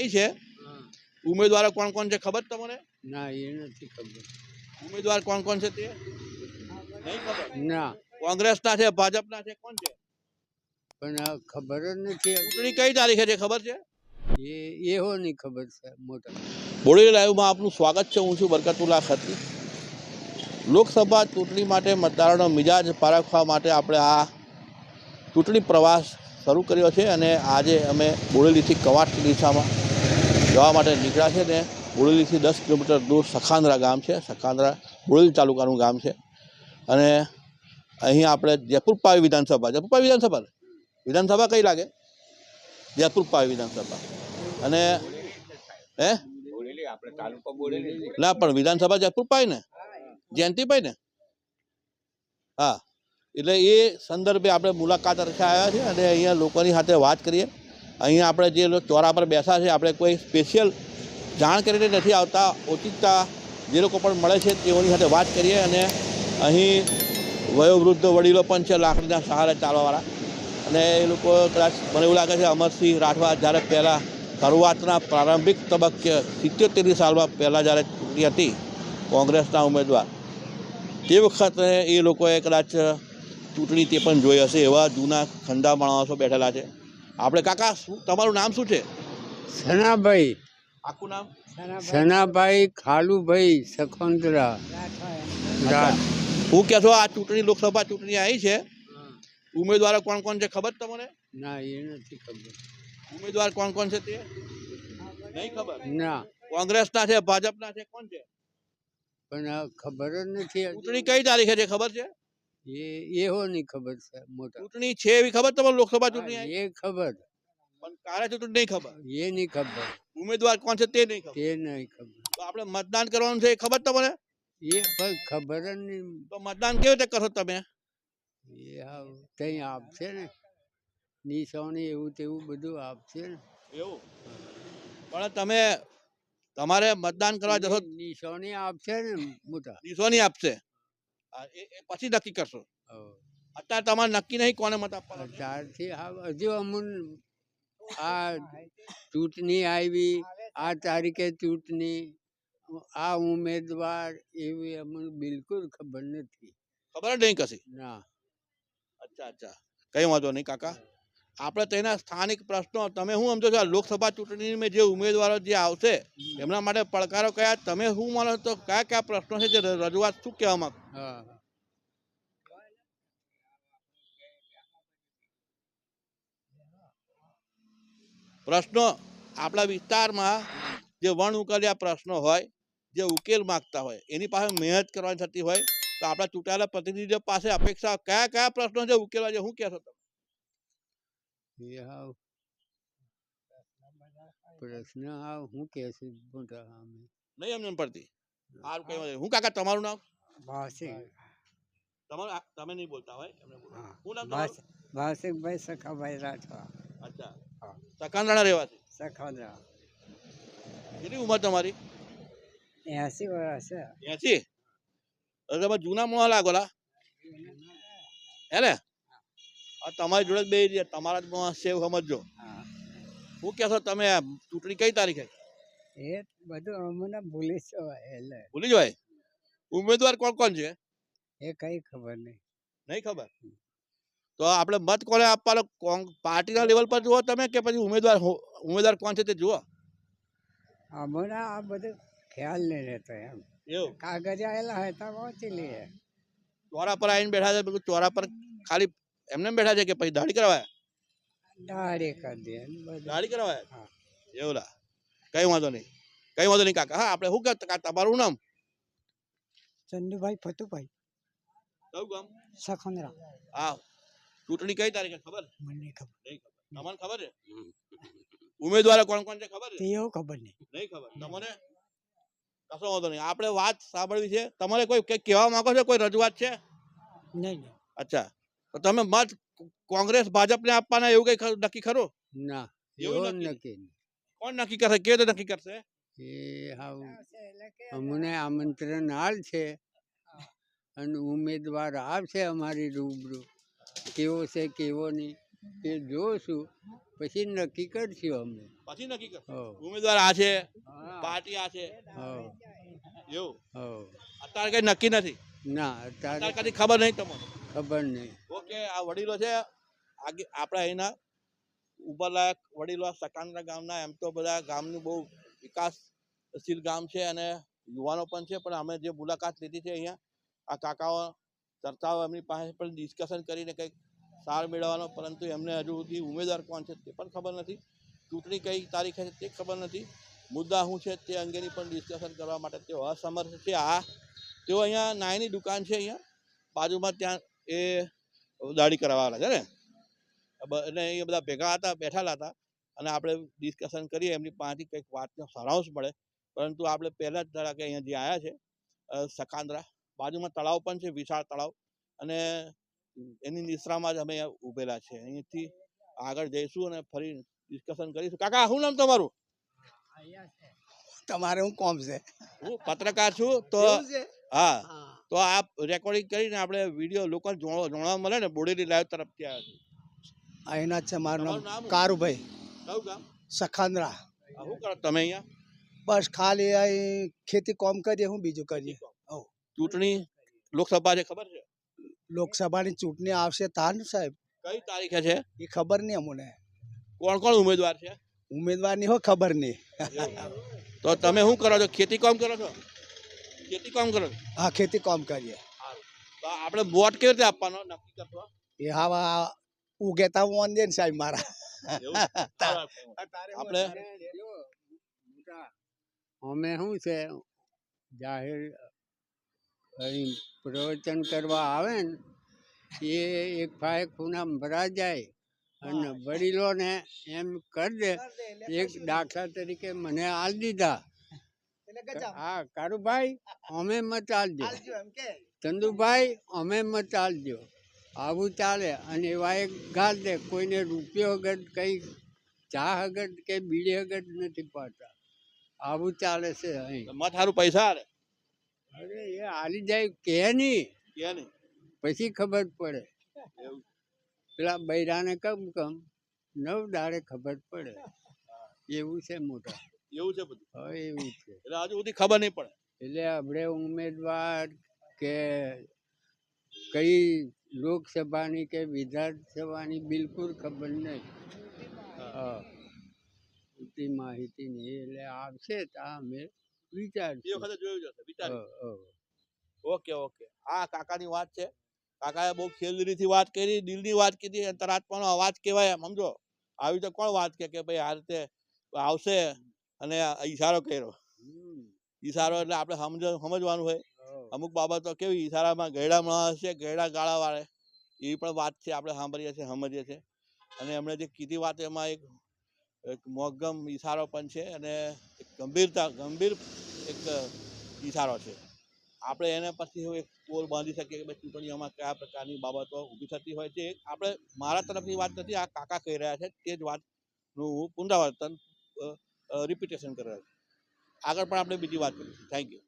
અહીં છે? ઉમેદવારો કોણ કોણ છે ખબર તમને? ના એ નથી ખબર. ઉમેદવાર કોણ કોણ છે તે? નહીં ખબર? ના. કોંગ્રેસના છે ભાજપના છે કોણ છે? પણ ખબર જ નથી. ચૂંટણી કઈ તારીખે છે ખબર છે? એ એવો નહીં ખબર છે મોટા. બોડી લાઈવમાં આપનું સ્વાગત છે હું છું બરકતુલ્લા ખત્રી. લોકસભા ચૂંટણી માટે મતદારોનો મિજાજ પારખવા માટે આપણે આ ચૂંટણી પ્રવાસ શરૂ કર્યો છે અને આજે અમે બોડેલીથી કવાટની દિશામાં જવા માટે નીકળ્યા છે ને બોડેલીથી દસ કિલોમીટર દૂર સખાંદ્રા ગામ છે. સખાંદ્રા બોડેલી તાલુકાનું ગામ છે. અને અહીં આપણે જયપુર પાવી વિધાનસભા, જયપુર વિધાનસભા વિધાનસભા કઈ લાગે? જયપુર પાવી વિધાનસભા. અને હે? ના, પણ વિધાનસભા જયપુર પાય ને? જયંતિભાઈ ને? હા. એટલે એ સંદર્ભે આપણે મુલાકાત અર્થે આવ્યા છે અને અહીંયા લોકોની સાથે વાત કરીએ. અહીંયા આપણે જે ચોરા પર બેસા છે, આપણે કોઈ સ્પેશિયલ જાણ કરીને નથી આવતા ઓચિતતા જે લોકો પણ મળે છે તેઓની સાથે વાત કરીએ અને અહીં વયોવૃદ્ધ વડીલો પણ છે લાકડીના સહારે ચાલવાવાળા. અને એ લોકો કદાચ મને એવું લાગે છે અમરસિંહ રાઠવા જ્યારે પહેલાં શરૂઆતના પ્રારંભિક તબક્કે સિત્યોતેરની સાલમાં પહેલાં જ્યારે ચૂંટણી હતી કોંગ્રેસના ઉમેદવાર, તે વખતે એ લોકોએ કદાચ ચૂંટણી તે પણ જોઈ હશે એવા જૂના ખંડા માણસો બેઠેલા છે. આપણે કાકા શું તમારું નામ શું છે? સનાભાઈ. આખું નામ? સનાભાઈ ખાલુભાઈ સખોંદરા હું કે છો આ ચૂંટણી લોકસભા ચૂંટણી આવી છે. ઉમેદવારો કોણ કોણ છે ખબર તમને? ના એ નથી ખબર. ઉમેદવાર કોણ કોણ છે તે? નહીં ખબર? ના. કોંગ્રેસના છે ભાજપના છે કોણ છે? પણ ખબર જ નથી ચૂંટણી કઈ તારીખે છે ખબર છે? એ એવો નહીં ખબર છે મોટા. ચૂંટણી છે એવી ખબર તમને લોકસભા ચૂંટણી એ ખબર. પણ કાર્ય ચૂંટણી નહીં ખબર. એ નહીં ખબર. ઉમેદવાર કોણ છે તે નહીં ખબર. તે નહીં ખબર. તો આપણે મતદાન કરવાનું છે એ ખબર તમને? એ પણ ખબર જ નહીં. તો મતદાન કેવી રીતે કરશો તમે? એ હા ત્યાં આપશે ને? નિશાની એવું તેવું બધું આપશે ને? એવું? પણ તમે તમારે મતદાન કરવા જશો નિશાની આપશે ને મોટા? નિશોની આપશે. પછી નક્કી કરશો. અત્યારે તમારે નક્કી નહીં કોને મત આપવાનો. ત્યારથી હજુ અમુન આ ચૂંટણી આવી આ તારીખે ચૂંટણી આ ઉમેદવાર એવી અમને બિલકુલ ખબર નથી. ખબર નહીં કશી? ના. અચ્છા અચ્છા. કઈ વાંધો નહીં કાકા. આપણે તેના સ્થાનિક પ્રશ્નો તમે શું સમજો છો લોકસભા ચૂંટણીમાં જે ઉમેદવારો જે આવશે એમના માટે પડકારો કયા? તમે શું માનો તો કયા કયા પ્રશ્નો છે જે રજૂઆત શું કહેવા માંગો પ્રશ્નો આપણા વિસ્તારમાં જે વણ ઉકેલ્યા પ્રશ્નો હોય જે ઉકેલ માંગતા હોય એની પાસે મહેનત કરવાની થતી હોય તો આપણા ચૂંટાયેલા પ્રતિનિધિઓ પાસે અપેક્ષા કયા કયા પ્રશ્નો છે ઉકેલવા છે શું કહેશો તમે? એ હાવ પ્રશ્ન હાવ હું કે છે મોટા અમે. નહીં એમને પડતી. સારું કઈ હું કાકા તમારું નામ? તમારું આ- તમે નહીં બોલતા હોય? એમને બોલો. શું નામ તમારું? ભાસિકભાઈ સખાભાઈ રાઠવા. અચ્છા. હા. સકાંદાણા રહેવાસી? સખાદરા કેટલી ઉંમર તમારી? એસી વર્ષ છે. એસી? અરે તમે જૂના મોણા લાગોલા હે ને? આ તમારી જોડે જ બે તમારા સેવ સમજજો. હા. કહેશો તમે ચૂંટણી કઈ તારીખે? એ બધું અમને ભૂલી જવાય એટલે. ભૂલી જવાય? ઉમેદવાર કોણ કોણ છે? એ કઈ ખબર નહીં. નહીં ખબર? તો આપણે મત કોને આપવાનો? પાર્ટીના લેવલ પર જુઓ તમે કે પછી ઉમેદવાર ઉમેદવાર કોણ છે તે જુઓ. અમને આ બધું ખ્યાલ નહીં રહેતો એમ. એવું? કાગળ આવેલા હોય તો વાંચી લઈએ. ચોરા પર આવીને બેઠા છે બધું ચોરા પર ખાલી એમને બેઠા છે કે પછી દાઢી કરાવાય? દાડી કરી દે દાઢી કરાવાય? હા. એવું લા. કઈ વાંધો નહીં. કઈ વાંધો નહીં કાકા. હા આપણે શું કરતા તમારું નામ? ચંદુભાઈ ફતુભાઈ. કયું ગામ? સખંદરા. હા. ચૂંટણી કઈ તારીખે? ખબર? મને ખબર. તમને ખબર છે? ઉમેદવારો કોણ કોણ છે ખબર છે? એવું ખબર નહીં. નહીં ખબર. તમને? કશો વાંધો નહીં. આપણે વાત સાંભળવી છે. તમારે કોઈ કહેવા માંગો છો? કોઈ રજૂઆત છે? નહીં. અચ્છા. તમે મત કોંગ્રેસ ભાજપને આપવાના એવું કઈ ખરું- નક્કી ખરો? ના એવું નક્કી? કોણ નક્કી કરશે? કેવી રીતે નક્કી કરશે? એ અમને આમંત્રણ હાલ છે અને ઉમેદવાર આવશે અમારી રૂબરૂ. કેવો છે કેવો નહીં તે જોશું. પછી નક્કી કરશું અમે. પછી નક્કી કરશું હો ઉમેદવાર આ છે પાર્ટી આ છે એવું? અત્યારે કઈ નક્કી નથી? ના અત્યારે કદી ખબર નહીં તમને? ખબર નહીં. ઓકે આ વડીલો છે આપણે અહીંના ઉપરલાયક વડીલો સકાંદરા ગામના એમ તો બધા ગામનું બહુ વિકાસશીલ ગામ છે અને યુવાનો પણ છે પણ અમે જે મુલાકાત લીધી છે અહીંયા આ કાકાઓ ચર્ચાઓ એમની પાસે પણ ડિસ્કશન કરીને કંઈક સાર મેળવવાનો પરંતુ એમને હજુ સુધી ઉમેદવાર કોણ છે તે પણ ખબર નથી. ચૂંટણી કઈ તારીખે છે તે ખબર નથી. મુદ્દા શું છે તે અંગેની પણ ડિસ્કશન કરવા માટે તેઓ અસમર્થ છે. આ તેઓ અહીંયા નાયની દુકાન છે અહીંયા. બાજુમાં ત્યાં એ દાઢી કરાવવાના છે ને? એટલે એ બધા ભેગા હતા બેઠેલા હતા. અને આપણે ડિસ્કશન કરીએ એમની પાસેથી કંઈક વાતનો સારાંશ મળે. પરંતુ આપણે પહેલા જ ધારા કે અહીંયા જે આવ્યા છે સકાંદરા બાજુમાં તળાવ પણ છે વિશાળ તળાવ. અને એની નિશ્રામાં જ અમે ઊભેલા છે. અહીંથી આગળ જઈશું અને ફરી ડિસ્કશન કરીશું. કાકા શું નામ તમારું? તમારે હું કોમ છે? હું પત્રકાર છું તો? હા. તો આ રેકોર્ડિંગ કરીને આપણે વીડિયો લોકોને જોવા મળે ને બોડેલી લાઈવ તરફથી આવ્યા છે અહીંના છે મારું નામ? કારુભાઈ. કયું ગામ? સખાંદ્રા. શું કરો તમે અહીંયા? બસ ખાલી અહીં ખેતી કોમ કરીએ હું બીજું કરીએ. ચૂંટણી લોકસભા છે ખબર છે? લોકસભાની ચૂંટણી આવશે તાર સાહેબ. કઈ તારીખે છે? એ ખબર નહીં અમને. કોણ કોણ ઉમેદવાર છે? ઉમેદવારની હો ખબર નહીં. તો તમે શું કરો છો? ખેતી કોમ કરો છો? ખેતી કામ કરો? હા ખેતી કામ કરીએ. તો આપણે બોટ કેવી રીતે આપવાનો? નક્કી કરતો એ હા ઉગેતા દે ને સાહેબ મારા. આપણે અમે શું છે જાહેર અહીં પ્રવચન કરવા આવે ને એ એક ફાય ખૂના ભરા જાય અને વડીલોને એમ કરી દે એક દાખલા તરીકે મને આલ દીધા. હા કારુભાઈ અમે મત આલજો ચંદુભાઈ અમે મત આલજો આવું ચાલે અને એવા એક ગાલ દે કોઈને રૂપિયો વગર કંઈ ચા વગર કે બીડી વગર નથી પાડતા. આવું ચાલે છે અહીં. મત સારું પૈસા અરે એ હાલી જાય કે નહીં? કે નહીં? પછી ખબર પડે. પેલા બૈરાને કમ કમ નવ દાડે ખબર પડે. એવું છે મોટા. એવું છે બધું? હવે એવું છે. એટલે હજુ સુધી ખબર નહીં પડે. એટલે આપણે ઉમેદવાર કે કઈ લોકસભાની કે વિધાનસભાની બિલકુલ ખબર નહીં. હા. પૂરતી માહિતી નહીં. એટલે આવશે તો અમે એ વિચારશું વખતે જોયું જશે વિચાર હા, હા. Okay okay. આ કાકાની વાત છે. કાકાએ બહુ ખેલદીલીથી વાત કરી દિલની વાત કીધી અંતરાત્માનો અવાજ કહેવાય એમ સમજો. આવી તો કોણ વાત કે કે ભાઈ આ રીતે આવશે? અને આ ઈશારો કર્યો. ઈશારો એટલે આપણે સમજ સમજવાનું હોય. અમુક બાબતો કેવી ઈશારામાં ગયડા માણસ છે ગયડા ગાળા વાળે એવી પણ વાત છે આપણે સાંભળીએ છીએ સમજીએ છીએ. અને એમણે જે કીધી વાત એમાં એક એક મોગમ ઈશારો પણ છે અને એક ગંભીરતા ગંભીર એક ઈશારો છે. આપણે એને પછી એક પોલ બાંધી શકીએ કે ચૂંટણીઓમાં કયા પ્રકારની બાબતો ઊભી થતી હોય છે. આપણે મારા તરફની વાત નથી આ કાકા કહી રહ્યા છે તે જ વાતનું હું પુનરાવર્તન રિપીટેશન કરી છું. આગળ પણ આપણે બીજી વાત કરીશું. Thank you